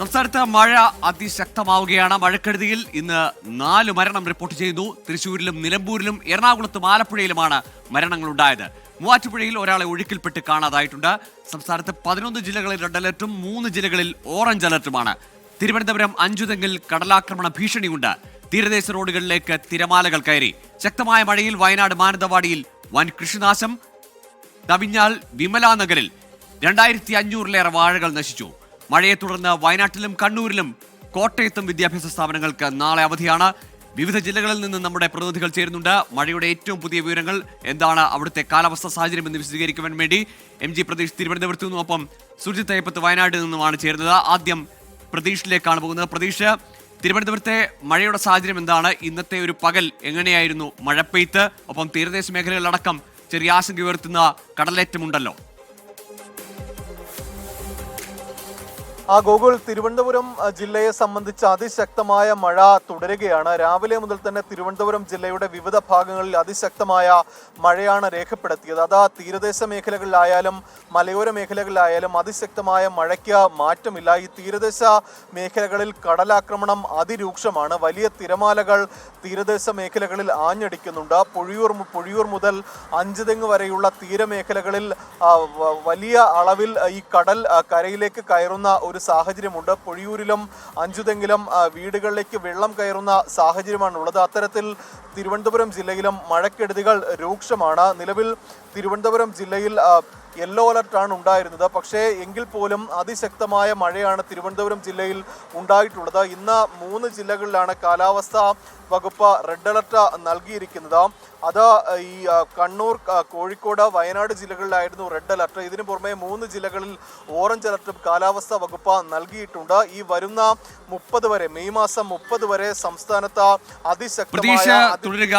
സംസ്ഥാനത്ത് മഴ അതിശക്തമാവുകയാണ്. മഴക്കെടുതിയിൽ ഇന്ന് നാല് മരണം റിപ്പോർട്ട് ചെയ്യുന്നു. തൃശൂരിലും നിലമ്പൂരിലും എറണാകുളത്തും ആലപ്പുഴയിലുമാണ് മരണങ്ങളുണ്ടായത്. മൂവാറ്റുപുഴയിൽ ഒരാളെ ഒഴുക്കിൽപ്പെട്ട് കാണാതായിട്ടുണ്ട്. സംസ്ഥാനത്ത് പതിനൊന്ന് ജില്ലകളിൽ റെഡ് അലർട്ടും മൂന്ന് ജില്ലകളിൽ ഓറഞ്ച് അലർട്ടുമാണ്. തിരുവനന്തപുരം അഞ്ചുതെങ്ങിൽ കടലാക്രമണ ഭീഷണിയുണ്ട്. തീരദേശ റോഡുകളിലേക്ക് തിരമാലകൾ കയറി. ശക്തമായ മഴയിൽ വയനാട് മാനന്തവാടിയിൽ വൻ കൃഷിനാശം. തവിഞ്ഞാൽ വിമലാനഗറിൽ രണ്ടായിരത്തി അഞ്ഞൂറിലേറെ വാഴകൾ നശിച്ചു. മഴയെ തുടർന്ന് വയനാട്ടിലും കണ്ണൂരിലും കോട്ടയത്തും വിദ്യാഭ്യാസ സ്ഥാപനങ്ങൾക്ക് നാളെ അവധിയാണ്. വിവിധ ജില്ലകളിൽ നിന്ന് നമ്മുടെ പ്രതിനിധികൾ ചേരുന്നുണ്ട്. മഴയുടെ ഏറ്റവും പുതിയ വിവരങ്ങൾ എന്താണ്? അവിടുത്തെ കാലാവസ്ഥ സാഹചര്യം എന്ന് വിശദീകരിക്കുവാൻ വേണ്ടി എം ജി പ്രതീഷ് തിരുവനന്തപുരത്തു നിന്നും ഒപ്പം സുജിത് അയ്യപ്പത്ത് വയനാട്ടിൽ നിന്നുമാണ് ചേരുന്നത്. ആദ്യം പ്രതീഷിലേക്കാണ് പോകുന്നത്. പ്രതീഷ് തിരുവനന്തപുരത്തെ മഴയുടെ സാഹചര്യം എന്താണ്? ഇന്നത്തെ ഒരു പകൽ എങ്ങനെയായിരുന്നു? മഴപ്പെയ്ത്ത് ഒപ്പം തീരദേശ മേഖലകളിലടക്കം ചെറിയ ആശങ്ക ഉയർത്തുന്ന കടലേറ്റമുണ്ടല്ലോ. ആ ഗോകുൽ തിരുവനന്തപുരം ജില്ലയെ സംബന്ധിച്ച് അതിശക്തമായ മഴ തുടരുകയാണ്. രാവിലെ മുതൽ തന്നെ തിരുവനന്തപുരം ജില്ലയുടെ വിവിധ ഭാഗങ്ങളിൽ അതിശക്തമായ മഴയാണ് രേഖപ്പെടുത്തിയത്. അത് തീരദേശ മേഖലകളിലായാലും മലയോര മേഖലകളിലായാലും അതിശക്തമായ മഴയ്ക്ക് മാറ്റമില്ല. ഈ തീരദേശ മേഖലകളിൽ കടലാക്രമണം അതിരൂക്ഷമാണ്. വലിയ തിരമാലകൾ തീരദേശ മേഖലകളിൽ ആഞ്ഞടിക്കുന്നുണ്ട്. പൊഴിയൂർ പുഴിയൂർ മുതൽ അഞ്ചുതെങ്ങ് വരെയുള്ള തീരമേഖലകളിൽ വലിയ അളവിൽ ഈ കടൽ കരയിലേക്ക് കയറുന്ന ഒരു സാഹചര്യമുണ്ട്. പൊഴിയൂരിലും അഞ്ചുതെങ്കിലും വീടുകളിലേക്ക് വെള്ളം കയറുന്ന സാഹചര്യമാണ് ഉള്ളത് അത്തരത്തിൽ തിരുവനന്തപുരം ജില്ലയിലും മഴക്കെടുതികൾ രൂക്ഷമാണ്. നിലവിൽ തിരുവനന്തപുരം ജില്ലയിൽ യെല്ലോ അലർട്ടാണ് ഉണ്ടായിരുന്നത്. പക്ഷേ എങ്കിൽ പോലും അതിശക്തമായ മഴയാണ് തിരുവനന്തപുരം ജില്ലയിൽ ഉണ്ടായിട്ടുള്ളത്. ഇന്ന് മൂന്ന് ജില്ലകളിലാണ് കാലാവസ്ഥാ വകുപ്പ് റെഡ് അലർട്ട് നൽകിയിരിക്കുന്നത്. അത് ഈ കണ്ണൂർ കോഴിക്കോട് വയനാട് ജില്ലകളിലായിരുന്നു റെഡ് അലർട്ട് ഇതിനു പുറമെ മൂന്ന് ജില്ലകളിൽ ഓറഞ്ച് അലർട്ടും കാലാവസ്ഥാ വകുപ്പ് നൽകിയിട്ടുണ്ട്. ഈ വരുന്ന മുപ്പത് വരെ മെയ് മാസം മുപ്പത് വരെ സംസ്ഥാനത്ത് അതിശക്തമായ തുടരുക.